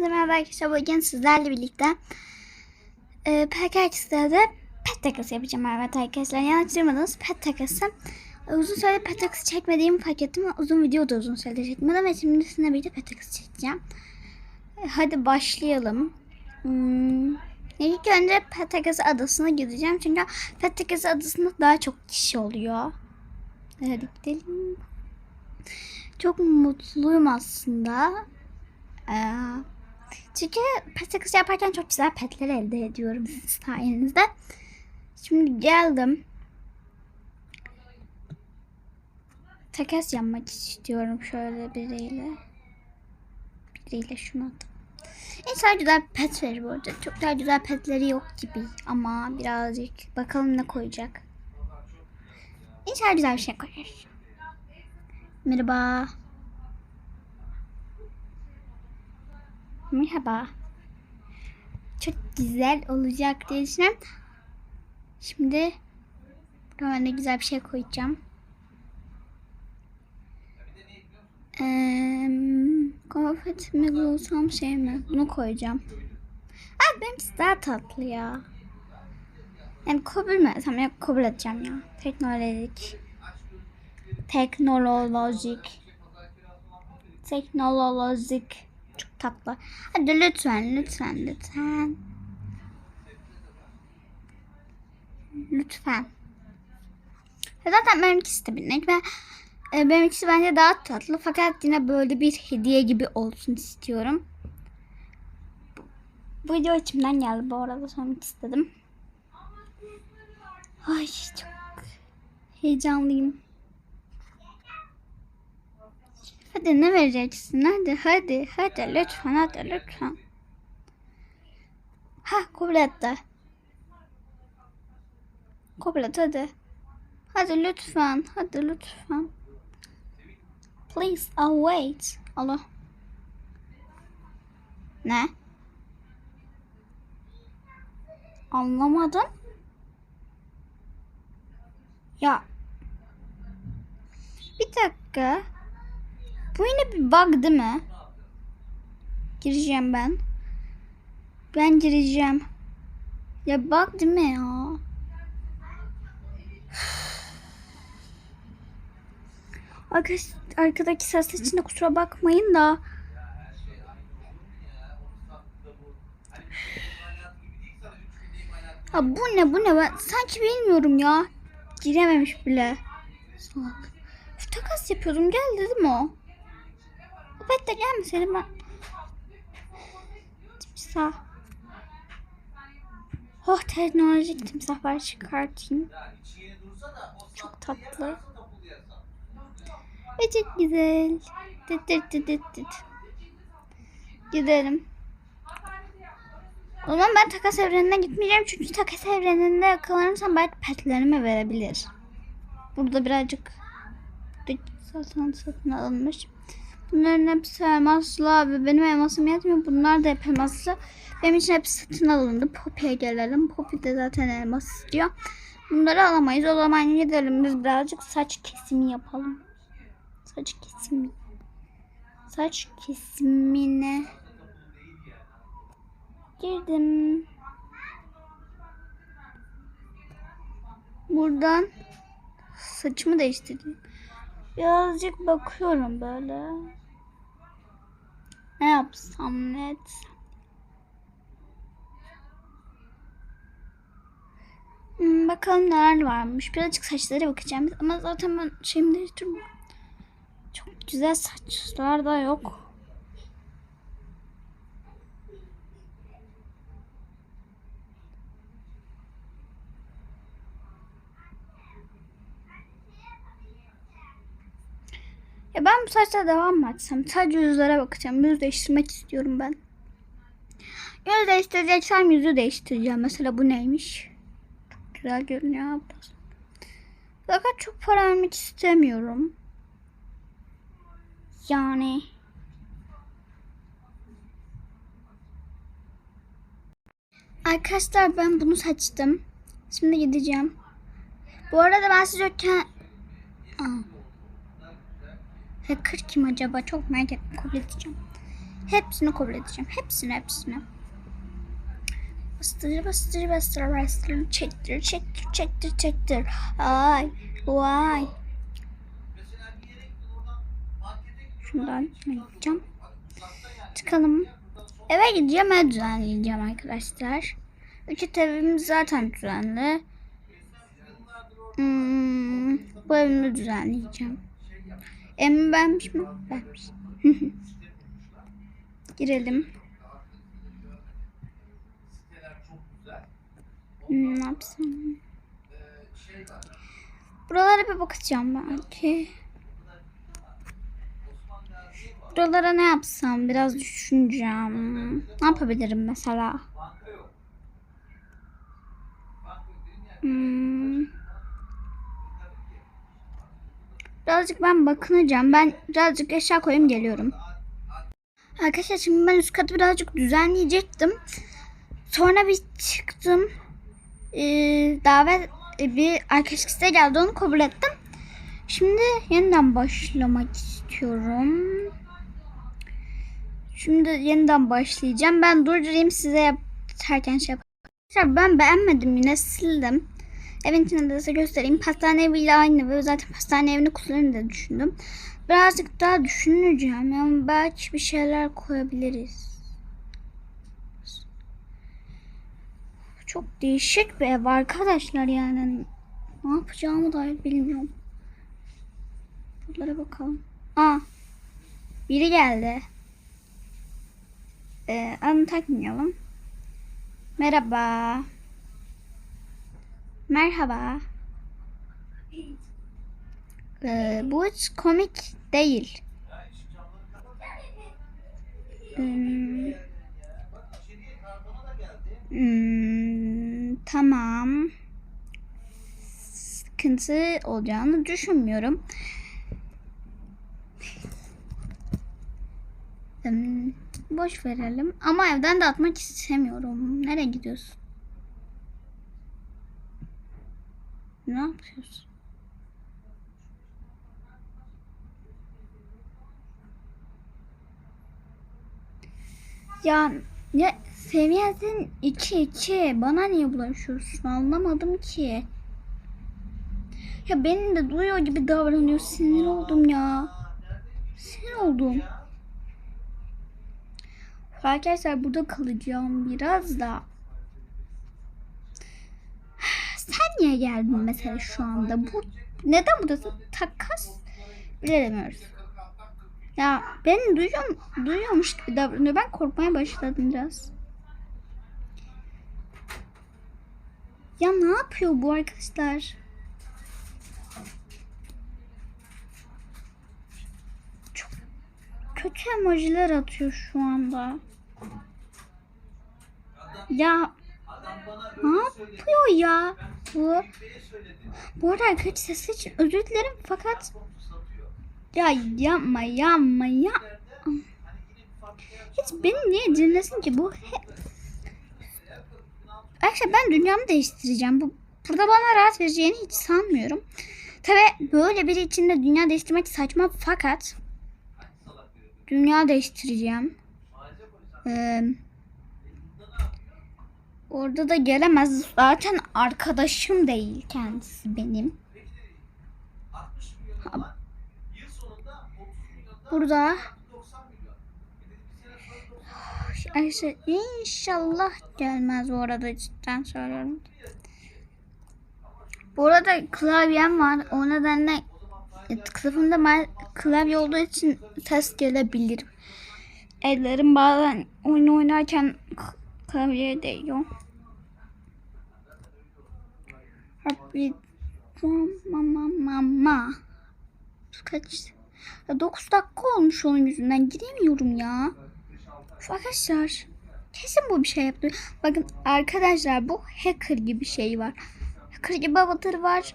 Merhaba arkadaşlar. Bugün sizlerle birlikte e, PKX'de de pet takası yapacağım. Evet arkadaşlar yanlış duymadınız. Pet takası. E, uzun süredir pet takası çekmediğimi fark ettim. Uzun video da uzun süredir çekmedim. Ve şimdi sizinle birlikte pet takası çekeceğim. E, hadi başlayalım. Hmm. İlk önce pet takası adasına gideceğim. Çünkü pet takası adasında daha çok kişi oluyor. Hadi gidelim. Çok mutluyum aslında. Ee, çünkü pet takısı yaparken çok güzel petler elde ediyorum sizin sayenizde. Şimdi geldim. Takas yapmak istiyorum şöyle biriyle. Biriyle şunu at. İnşallah güzel pet verir bu arada. Çok daha güzel petleri yok gibi ama birazcık bakalım ne koyacak. İnşallah güzel bir şey koyar. Merhaba. Merhaba. Çok güzel olacak diye düşünüyorum. Şimdi ben de güzel bir şey koyacağım. Eee kıyafet mi bulsam şey mi? Bunu koyacağım. Ay benimkisi daha tatlı ya. Yani kabul mü? Tamam yok kabul edeceğim ya. Teknolojik. Teknolojik. Teknolojik. Çok tatlı. Hadi lütfen, lütfen, lütfen. Lütfen. Zaten benimkisi de binek ve e, benimkisi bence daha tatlı. Fakat yine böyle bir hediye gibi olsun istiyorum. Bu, video içimden geldi bu arada söylemek istedim. Ay çok heyecanlıyım. Hadi ne vereceksin? Hadi hadi hadi lütfen hadi lütfen. Ha. Kabul et hadi. Hadi lütfen hadi lütfen. Please I'll wait. Allah. Ne? Anlamadım. Ya. Bir dakika. Bu yine bir bug değil mi? Gireceğim ben. Ben gireceğim. Ya bug değil mi ya? Arkadaş, arkadaki ses için kusura bakmayın da. Ha bu ne bu ne ben sanki bilmiyorum ya. Girememiş bile. Salak. Şu takas yapıyordum geldi değil mi o? De gelmeseydi ben. Timsah. Oh teknolojik timsahlar çıkartayım. Çok tatlı. Ve çok güzel. Dıt dıt dıt dıt dıt. Gidelim. O zaman ben takas evrenine gitmeyeceğim çünkü takas evreninde yakalanırsam belki petlerimi verebilir. Burada birazcık satın satın alınmış. Bunların hepsi elmaslı ve benim elmasım yetmiyor. Bunlar da hep elmaslı. Benim için hepsi satın alındı. Poppy'e gelelim. Poppy de zaten elmas istiyor. Bunları alamayız. O zaman gidelim biz birazcık saç kesimi yapalım. Saç kesimi. Saç kesimine girdim. Buradan saçımı değiştirdim. Birazcık bakıyorum böyle. Ne yapsam ne etsem. Hmm, bakalım neler varmış. Birazcık saçlara bakacağım. Ama zaten ben şeyimi değiştirmiyorum. Çok güzel saçlar da yok. Ya ben bu saçla devam mı etsem? Sadece yüzlere bakacağım. Yüz değiştirmek istiyorum ben. Yüz değiştireceksem yüzü değiştireceğim. Mesela bu neymiş? Çok güzel görünüyor. Fakat çok para vermek istemiyorum. Yani. Arkadaşlar ben bunu seçtim. Şimdi gideceğim. Bu arada ben size yokken... Aa. Hacker kim acaba? Çok merak ettim. Kabul edeceğim. Hepsini kabul edeceğim. Hepsini hepsini. Bastır bastır bastır bastır çektir çektir çektir çektir. Ay vay. Şundan yapacağım. Çıkalım. Eve gideceğim ev düzenleyeceğim arkadaşlar. Üç evimiz zaten düzenli. Hmm, bu evimi düzenleyeceğim. Evimi beğenmiş mi? Beğenmiş. Girelim. Hmm, ne yapsam? Buralara bir bakacağım belki. Buralara ne yapsam biraz düşüneceğim. Ne yapabilirim mesela? Hmm. Birazcık ben bakınacağım. Ben birazcık eşya koyayım geliyorum. Arkadaşlar şimdi ben üst katı birazcık düzenleyecektim. Sonra bir çıktım. Ee, davet e, bir arkadaş isteği geldi onu kabul ettim. Şimdi yeniden başlamak istiyorum. Şimdi yeniden başlayacağım. Ben durdurayım size yaparken şey yapayım. Ben beğenmedim yine sildim. Evin içinde de size göstereyim. Pastane eviyle aynı ve zaten pastane evini kullanırım diye düşündüm. Birazcık daha düşüneceğim. Yani belki bir şeyler koyabiliriz. Çok değişik bir ev arkadaşlar yani. Ne yapacağımı dair bilmiyorum. Buralara bakalım. Aa. Biri geldi. Ee, adını takmayalım. Merhaba. Merhaba. Ee, bu hiç komik değil. Hmm. Hmm, tamam. Sıkıntı olacağını düşünmüyorum. Hmm, boş verelim. Ama evden de atmak istemiyorum. Nereye gidiyorsun? Ne yapıyorsun? Ya ya seviyesin içi içi bana niye bulaşıyorsun anlamadım ki. Ya beni de duyuyor gibi davranıyor sinir oldum ya. Sinir oldum. Arkadaşlar burada kalacağım biraz da. Sen niye geldin mesela şu anda? Bu neden buradasın? Takas bilemiyoruz. Ya beni duyuyor, duyuyormuş gibi davranıyor. Ben korkmaya başladım biraz. Ya ne yapıyor bu arkadaşlar? Çok kötü emojiler atıyor şu anda. Ya ne yapıyor ya bu? Bu arada arkadaşlar sesi için özür dilerim fakat ya yapma yapma ya. Hiç beni niye dinlesin ki bu? He... Arkadaşlar ben dünyamı değiştireceğim. Bu burada bana rahat vereceğini hiç sanmıyorum. Tabi böyle biri için de dünya değiştirmek saçma fakat dünya değiştireceğim. Ee, orada da gelemez. Zaten arkadaşım değil kendisi benim. Burada Ayşe inşallah gelmez bu arada cidden söylüyorum. Bu arada klavyem var. O nedenle kılıfımda klavye olduğu için ses gelebilir. Ellerim bazen oyun oynarken klavyeye değiyor. Happy mama mama. Kaç? 9 dakika olmuş onun yüzünden giremiyorum ya. Arkadaşlar kesin bu bir şey yaptı. Bakın arkadaşlar bu hacker gibi şey var. Hacker gibi avatar var.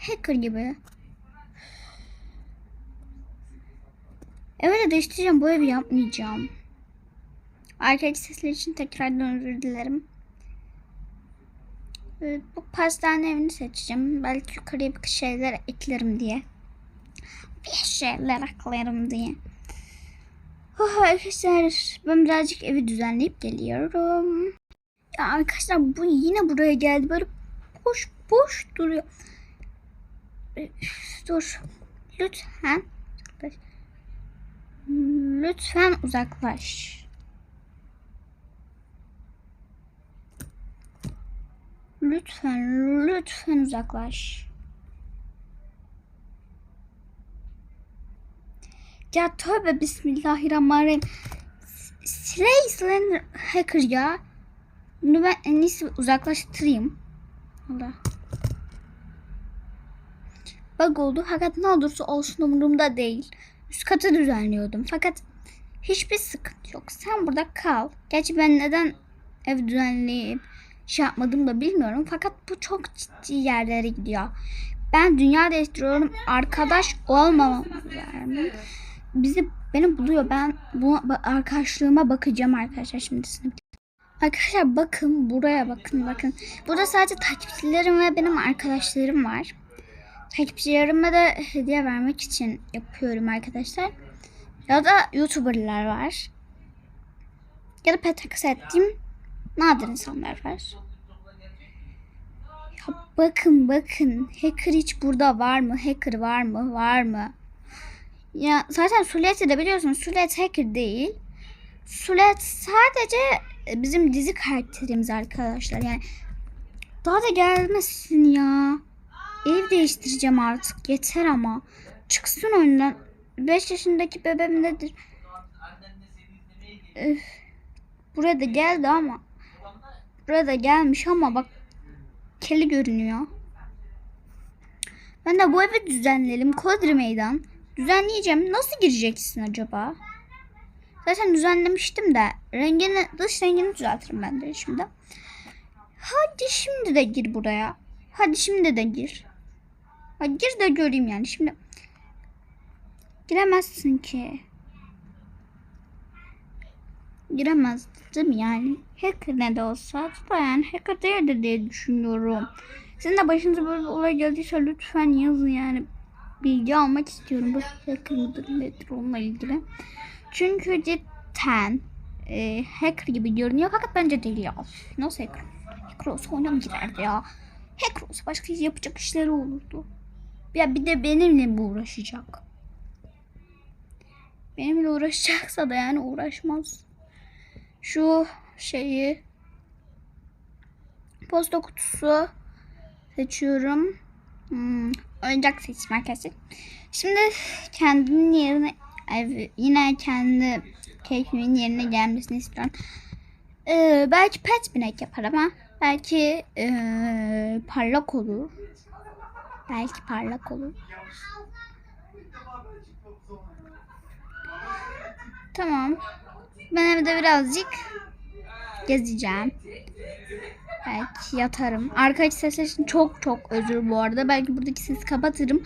Hacker gibi. Evet değiştireceğim. Bu evi yapmayacağım. Arkadaş sesler için tekrardan özür dilerim. Evet, bu pastane evini seçeceğim. Belki yukarıya bir şeyler eklerim diye. Bir şeyler eklerim diye. Oh, arkadaşlar ben birazcık evi düzenleyip geliyorum. Ya arkadaşlar bu yine buraya geldi. Böyle boş boş duruyor. Dur. Lütfen. Lütfen uzaklaş. Lütfen, lütfen uzaklaş. Ya tövbe bismillahirrahmanirrahim. Slay Slender Hacker ya. Bunu ben en iyisi uzaklaştırayım. Allah. Bug oldu fakat ne olursa olsun umurumda değil. Üst katı düzenliyordum fakat hiçbir sıkıntı yok. Sen burada kal. Gerçi ben neden ev düzenleyip şey yapmadım da bilmiyorum. Fakat bu çok ciddi yerlere gidiyor. Ben dünya değiştiriyorum. Arkadaş olmamam lazım. Bizi beni buluyor. Ben bu arkadaşlığıma bakacağım arkadaşlar şimdi sınıf. Arkadaşlar bakın buraya bakın bakın. Burada sadece takipçilerim ve benim arkadaşlarım var. Takipçilerime de hediye vermek için yapıyorum arkadaşlar. Ya da YouTuber'lar var. Ya da petakas ettiğim nadir insanlar var. Ya bakın bakın. Hacker hiç burada var mı? Hacker var mı? Var mı? Ya zaten Sulet'i de biliyorsunuz. Sulet hacker değil. Sulet sadece bizim dizi karakterimiz arkadaşlar. Yani daha da gelmesin ya. Ev değiştireceğim artık. Yeter ama. Çıksın oyundan. 5 yaşındaki bebeğim nedir? Üf. Buraya da geldi ama. Buraya da gelmiş ama bak. Keli görünüyor. Ben de bu evi düzenleyelim. Kodri meydan. Düzenleyeceğim. Nasıl gireceksin acaba? Zaten düzenlemiştim de. Rengini, dış rengini düzeltirim ben de şimdi. Hadi şimdi de gir buraya. Hadi şimdi de gir. Hadi gir de göreyim yani. Şimdi giremezsin ki. Giremezdim yani. Hacker ne de olsa yani hacker değildir diye düşünüyorum. Sizin de başınıza böyle bir olay geldiyse lütfen yazın yani. Bilgi almak istiyorum. Bu hacker mıdır nedir onunla ilgili. Çünkü cidden e, hacker gibi görünüyor fakat bence değil ya. Nasıl hacker? Hacker olsa oyuna mı ya? Hacker olsa başka yapacak işleri olurdu. Ya bir de benimle mi uğraşacak? Benimle uğraşacaksa da yani uğraşmaz. Şu şeyi posta kutusu seçiyorum. Hmm, oyuncak seçtim arkadaşlar. Şimdi kendimin yerine yine kendi keyfimin yerine gelmesini istiyorum. Ee, belki pet binek yapar ama belki ee, parlak olur. Belki parlak olur. Tamam. Ben evde birazcık gezeceğim. Belki yatarım. Arkadaş sesler için çok çok özür bu arada. Belki buradaki sesi kapatırım.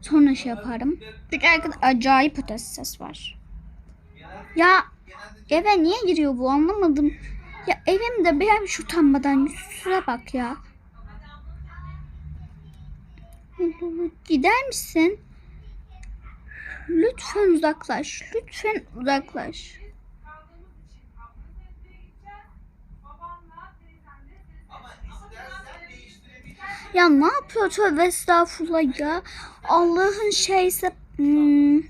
Sonra şey yaparım. Çünkü arkada acayip ötesi ses var. Ya eve niye giriyor bu anlamadım. Ya evimde benim şu utanmadan yüzüne bak ya. Gider misin? Lütfen uzaklaş. Lütfen uzaklaş. Ya ne yapıyor tövbe estağfurullah ya. Allah'ın şeyse hmm,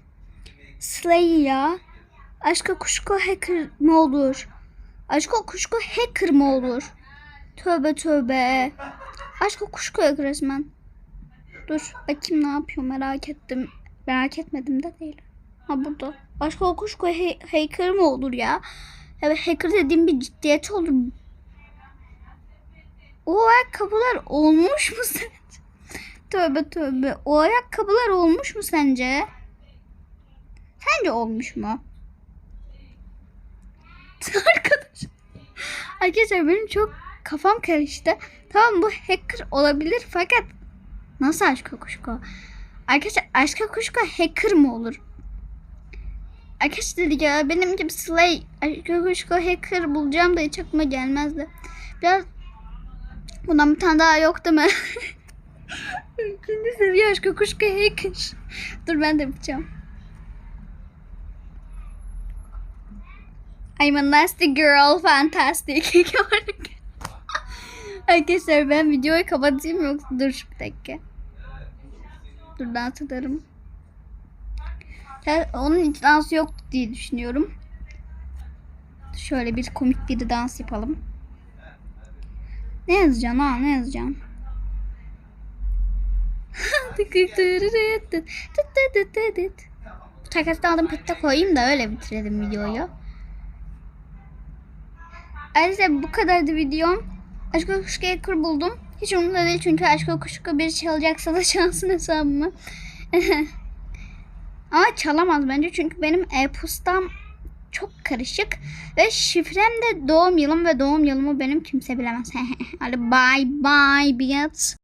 Slay ya. Aşka kuşku hacker mı olur? Aşka kuşku hacker mı olur? Tövbe tövbe. Aşka kuşku yok resmen. Dur bakayım ne yapıyor merak ettim. Merak etmedim de değil. Ha burada. Aşka kuşku hacker mı olur ya? Evet hacker dediğim bir ciddiyet olur. O ayakkabılar olmuş mu sence? Tövbe tövbe. O ayakkabılar olmuş mu sence? Sence olmuş mu? Arkadaş. Arkadaşlar benim çok kafam karıştı. Tamam bu hacker olabilir fakat nasıl aşka kuşku? Arkadaşlar aşka kuşku hacker mı olur? Arkadaşlar ya benim gibi slay aşka kuşku hacker bulacağım da hiç aklıma gelmezdi. Biraz bundan bir tane daha yok değil mi? İkinci seviye aşka kuşku hacker. Dur ben de yapacağım. I'm a nasty girl, fantastic. Arkadaşlar ben videoyu kapatayım yoksa dur bir dakika. Dur dans ederim. Onun hiç dansı yok diye düşünüyorum. Şöyle bir komik bir dans yapalım. Ne yazacaksın ha ne yazacaksın? Bu takasını aldım pette koyayım da öyle bitirelim videoyu. Ayrıca bu kadardı videom. Aşk Kuşku Hacker buldum. Hiç umurumda değil çünkü Aşk Kuşku bir çalacaksa da şansın hesabımı. Ama çalamaz bence çünkü benim e-postam çok karışık. Ve şifrem de doğum yılım ve doğum yılımı benim kimse bilemez. Hadi bye bye bitch.